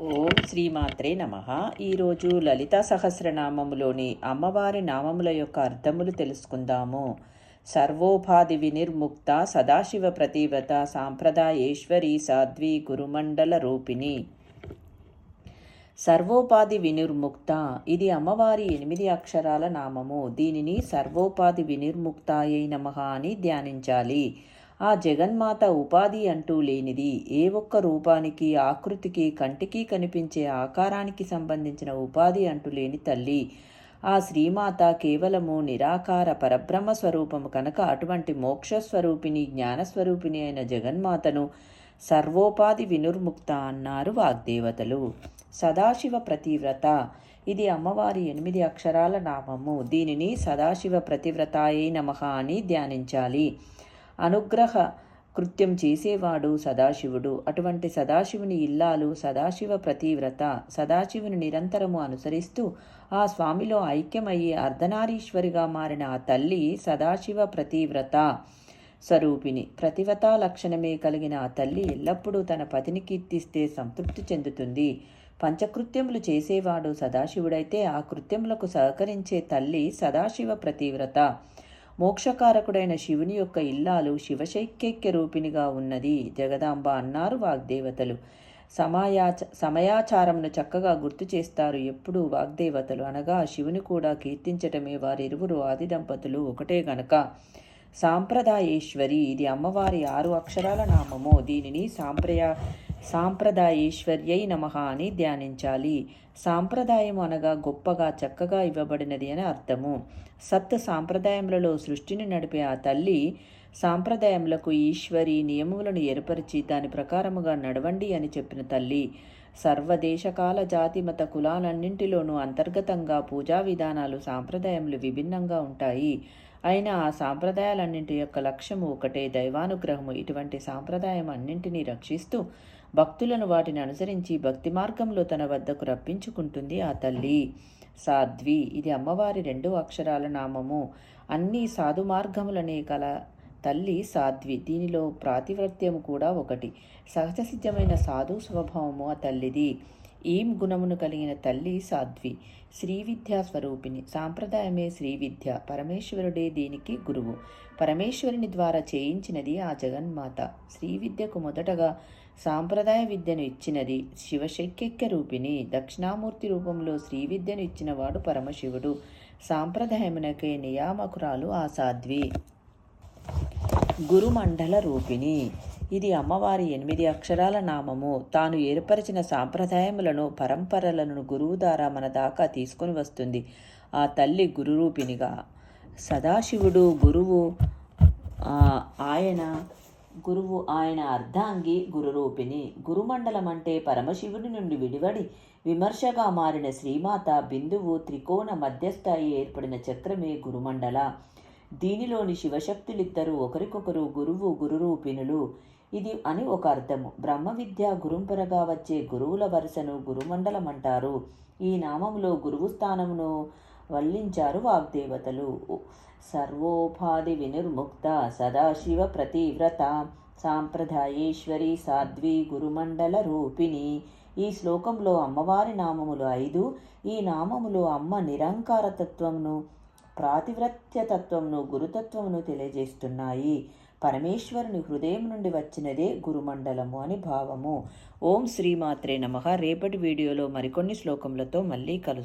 ఓం శ్రీమాత్రే నమ. ఈరోజు లలితా సహస్రనామములోని అమ్మవారి నామముల యొక్క అర్థములు తెలుసుకుందాము. సర్వోపాధి వినిర్ముక్త సదాశివ ప్రతివత సాంప్రదాయేశ్వరి సాధ్వి గురుమండల రూపిణి. సర్వోపాధి వినిర్ముక్త ఇది అమ్మవారి ఎనిమిది అక్షరాల నామము. దీనిని సర్వోపాధి వినిర్ముక్తాయై నమ అని ధ్యానించాలి. ఆ జగన్మాత ఉపాధి అంటూ లేనిది ఏ ఒక్క రూపానికి ఆకృతికి కంటికి కనిపించే ఆకారానికి సంబంధించిన ఉపాధి అంటూ లేని తల్లి. ఆ శ్రీమాత కేవలము నిరాకార పరబ్రహ్మ స్వరూపము కనుక అటువంటి మోక్షస్వరూపిణి జ్ఞానస్వరూపిణి అయిన జగన్మాతను సర్వోపాధి వినుర్ముక్త అన్నారు వాగ్దేవతలు. సదాశివ ప్రతివ్రత. ఇది అమ్మవారి ఎనిమిది అక్షరాల నామము. దీనిని సదాశివ ప్రతివ్రతాయే నమ అని ధ్యానించాలి. అనుగ్రహ కృత్యం చేసేవాడు సదాశివుడు. అటువంటి సదాశివుని ఇల్లాలు సదాశివ ప్రతివ్రత సదాశివుని నిరంతరము అనుసరిస్తూ ఆ స్వామిలో ఐక్యమయ్యే అర్ధనారీశ్వరిగా మారిన ఆ తల్లి సదాశివ ప్రతివ్రత స్వరూపిణి. ప్రతివతా లక్షణమే కలిగిన ఆ తల్లి ఎల్లప్పుడూ తన పతిని కీర్తిస్తే సంతృప్తి చెందుతుంది. పంచకృత్యములు చేసేవాడు సదాశివుడైతే ఆ కృత్యములకు సహకరించే తల్లి సదాశివ ప్రతివ్రత మోక్షకారకుడైన శివుని యొక్క ఇల్లాలు శివశైక్యైక్య రూపిణిగా ఉన్నది. జగదాంబ అన్నారు వాగ్దేవతలు. సమయాచ సమయాచారంను చక్కగా గుర్తు చేస్తారు. ఎప్పుడు వాగ్దేవతలు అనగా శివుని కూడా కీర్తించటమే వారిరువురు ఆది దంపతులు ఒకటే గనక. సాంప్రదాయేశ్వరి ఇది అమ్మవారి ఆరు అక్షరాల నామము. దీనిని సాంప్రయ సాంప్రదాయేశ్వర్యై నమ అని ధ్యానించాలి. సాంప్రదాయం అనగా గొప్పగా చక్కగా ఇవ్వబడినది అని అర్థము. సత్ సాంప్రదాయములలో సృష్టిని నడిపే ఆ తల్లి సాంప్రదాయములకు ఈశ్వరి నియమములను ఏర్పరిచి దాని ప్రకారముగా నడవండి అని చెప్పిన తల్లి. సర్వదేశకాల జాతి మత కులాలన్నింటిలోనూ అంతర్గతంగా పూజా విధానాలు సాంప్రదాయములు విభిన్నంగా ఉంటాయి. అయినా ఆ సాంప్రదాయాలన్నింటి యొక్క లక్ష్యము ఒకటే దైవానుగ్రహము. ఇటువంటి సాంప్రదాయం అన్నింటినీ రక్షిస్తూ భక్తులను వాటిని అనుసరించి భక్తి మార్గంలో తన వద్దకు రప్పించుకుంటుంది ఆ తల్లి. సాధ్వి ఇది అమ్మవారి రెండు అక్షరాల నామము. అన్ని సాధు మార్గములనే కల తల్లి సాధ్వి. దీనిలో ప్రాతివ్రత్యము కూడా ఒకటి. సహజ సిద్ధమైన సాధు స్వభావము ఆ తల్లిది. ఏం గుణమును కలిగిన తల్లి సాధ్వి? శ్రీ విద్యా స్వరూపిణి. సాంప్రదాయమే శ్రీ విద్య పరమేశ్వరుడే దీనికి గురువు. పరమేశ్వరుని ద్వారా చేయించినది ఆ జగన్మాత. శ్రీ విద్యకు మొదటగా సాంప్రదాయ విద్యను ఇచ్చినది శివశక్యక్య రూపిణి. దక్షిణామూర్తి రూపంలో శ్రీ విద్యను ఇచ్చినవాడు పరమశివుడు. సాంప్రదాయమునకే నియామకురాలు ఆ సాధ్వి. గురుమండల రూపిణి. ఇది అమ్మవారి ఎనిమిది అక్షరాల నామము. తాను ఏర్పరిచిన సాంప్రదాయములను పరంపరలను గురువు ద్వారా మన దాకా తీసుకొని వస్తుంది. ఆ తల్లి గురురూపినిగా సదాశివుడు గురువు ఆయన గురువు ఆయన అర్ధాంగి గురురూపిణి. గురుమండలం అంటే పరమశివుడి నుండి విడివడి విమర్శగా మారిన శ్రీమాత బిందువు త్రికోణ మధ్యస్థాయి ఏర్పడిన చక్రమే గురుమండల. దీనిలోని శివశక్తులిద్దరూ ఒకరికొకరు గురువు గురురూపిణులు. ఇది అని ఒక అర్థము. బ్రహ్మ విద్య గురుంపరగా వచ్చే గురువుల వరుసను గురుమండలం అంటారు ఈ నామములో గురువు స్థానమును వల్లించారు వాగ్దేవతలు. సర్వోపాధి వినిర్ముక్త సదాశివ ప్రతివ్రత సాంప్రదాయేశ్వరి సాధ్వి గురుమండల రూపిణి. ఈ శ్లోకంలో అమ్మవారి నామములు ఐదు. ఈ నామములు అమ్మ నిరంకారతత్వమును ప్రాతివ్రత్యతత్వమును గురుతత్వమును తెలియజేస్తున్నాయి. పరమేశ్వరుని హృదయం నుండి వచ్చినదే గురుమండలము అని భావము. ఓం శ్రీమాత్రే నమ. రేపటి వీడియోలో మరికొన్ని శ్లోకములతో మళ్ళీ కలుస్తాం.